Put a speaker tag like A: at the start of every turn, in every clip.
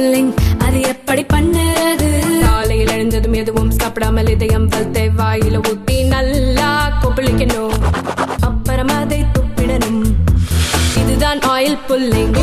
A: Pulling அது எப்படி பண்ணுறது? காலையில் எழுந்ததும் எதுவும் சாப்பிடாமல் இதயம் வளர்த்தை வாயில ஊத்தி நல்லா கொப்பளிக்கணும். அப்புறம் அதை துப்பிடணும். இதுதான் oil pulling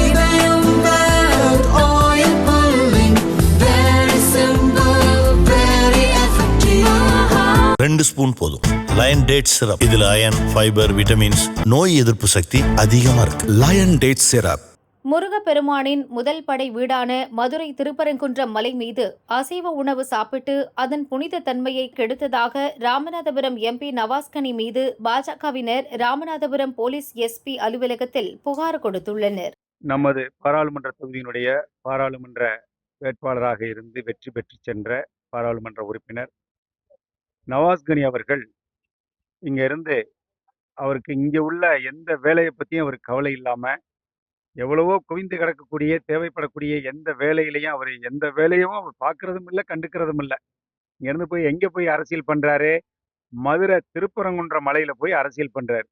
A: oil pulling. very simple very effective
B: ரெண்டு ஸ்பூன் போதும். லயன் டேட் சிரப் இதுல அயன் ஃபைபர் விட்டமின்ஸ் நோய் எதிர்ப்பு சக்தி அதிகமா இருக்கு.
C: லயன் டேட் சிரப்
D: முருகப்பெருமானின் முதல் படை வீடான மதுரை திருப்பரங்குன்றம் மலை மீது அசைவ உணவு சாப்பிட்டு அதன் புனித தன்மையை கெடுத்ததாக ராமநாதபுரம் எம்பி நவாஸ்கனி மீது பாஜகவினர் ராமநாதபுரம் போலீஸ் எஸ்பி அலுவலகத்தில் புகார் கொடுத்துள்ளனர்.
E: நமது பாராளுமன்ற தொகுதியினுடைய பாராளுமன்ற வேட்பாளராக இருந்து வெற்றி பெற்று சென்ற பாராளுமன்ற உறுப்பினர் நவாஸ்கனி அவர்கள் இங்கிருந்து அவருக்கு இங்கே உள்ள எந்த வேலையை பற்றியும் அவருக்கு கவலை இல்லாம எவ்வளவோ குவிந்து கிடக்கக்கூடிய தேவைப்படக்கூடிய எந்த வேலையிலையும் அவர் எந்த வேலையும் அவர் பார்க்கறதும் இல்லை கண்டுக்கிறதும் இல்லை. இங்கேருந்து போய் எங்கே போய் அரசியல் பண்ணுறாரு மதுரை திருப்பரங்குன்ற மலையில் போய் அரசியல் பண்ணுறார்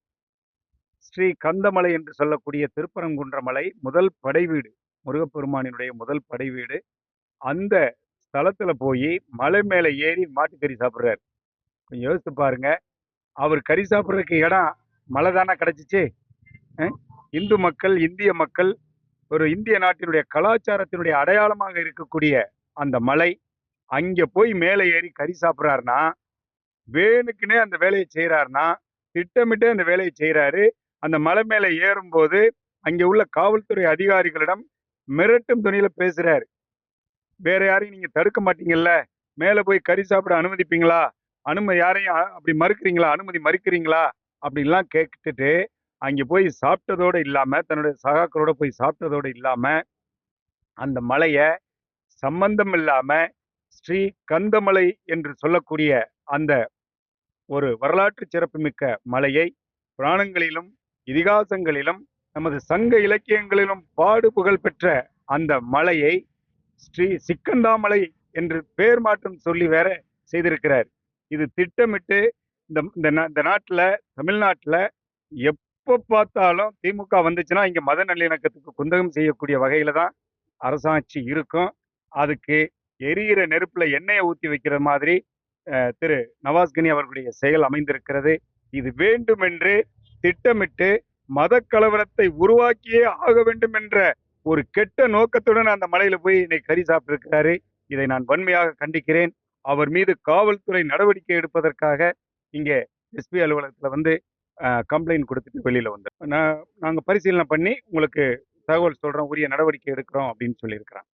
E: ஸ்ரீ கந்தமலை என்று சொல்லக்கூடிய திருப்பரங்குன்ற மலை முதல் படை வீடு முருகப்பெருமானினுடைய முதல் படை வீடு அந்த ஸ்தலத்தில் போய் மலை மேலே ஏறி மாட்டுக்கறி சாப்பிட்றாரு. கொஞ்சம் யோசித்து பாருங்க. அவர் கறி சாப்பிட்றதுக்கு இடம் மழை தானே கிடச்சிச்சு இந்து மக்கள் இந்திய மக்கள் ஒரு இந்திய நாட்டினுடைய கலாச்சாரத்தினுடைய அடையாளமாக இருக்கக்கூடிய அந்த மலை அங்கே போய் மேலே ஏறி கறி சாப்பிட்றாருன்னா வேணுக்குன்னே அந்த வேலையை செய்கிறாருன்னா திட்டமிட்டே அந்த வேலையை செய்கிறாரு அந்த மலை மேலே ஏறும்போது அங்கே உள்ள காவல்துறை அதிகாரிகளிடம் மிரட்டும் துணியில் பேசுகிறார் வேற யாரையும் நீங்கள் தடுக்க மாட்டீங்கல்ல? மேலே போய் கறி சாப்பிட அனுமதிப்பீங்களா? அனுமதி யாரையும் அப்படி மறுக்கிறீங்களா? அனுமதி மறுக்கிறீங்களா? அப்படின்லாம் கேட்டுட்டு அங்கே போய் சாப்பிட்டதோடு இல்லாமல் தன்னுடைய சகாக்களோட போய் சாப்பிட்டதோடு இல்லாமல் அந்த மலையை சம்பந்தம் இல்லாமல் ஸ்ரீ கந்தமலை என்று சொல்லக்கூடிய அந்த ஒரு வரலாற்று சிறப்புமிக்க மலையை புராணங்களிலும் இதிகாசங்களிலும் நமது சங்க இலக்கியங்களிலும் பாடு புகழ் பெற்ற அந்த மலையை ஸ்ரீ சிக்கந்தாமலை என்று பெயர் மாற்றம் சொல்லி வேற செய்திருக்கிறார். இது திட்டமிட்டு இந்த இந்த இந்த நாட்டில் தமிழ்நாட்டில் எப் எப்போ பார்த்தாலும் திமுக வந்துச்சுன்னா இங்கே மத நல்லிணக்கத்துக்கு குந்தகம் செய்யக்கூடிய வகையில் தான் அரசாட்சி இருக்கும். அதுக்கு எரியிற நெருப்பில் எண்ணெயை ஊற்றி வைக்கிற மாதிரி திரு நவாஸ்கனி அவர்களுடைய செயல் அமைந்திருக்கிறது. இது வேண்டுமென்று திட்டமிட்டு மத கலவரத்தை உருவாக்கியே ஆக வேண்டும் என்ற ஒரு கெட்ட நோக்கத்துடன் அந்த மலையில போய் இன்னைக்கு கறி சாப்பிட்டிருக்கிறாரு. இதை நான் வன்மையாக கண்டிக்கிறேன். அவர் மீது காவல்துறை நடவடிக்கை எடுப்பதற்காக இங்கே எஸ்பி அலுவலகத்தில் வந்து கம்ப்ளைண்ட் கொடுத்துட்டு வெளியில வந்து நான் நாங்க பரிசீலனை பண்ணி உங்களுக்கு தகவல் சொல்றோம் உரிய நடவடிக்கை எடுக்கிறோம் அப்படின்னு சொல்லியிருக்கிறாங்க.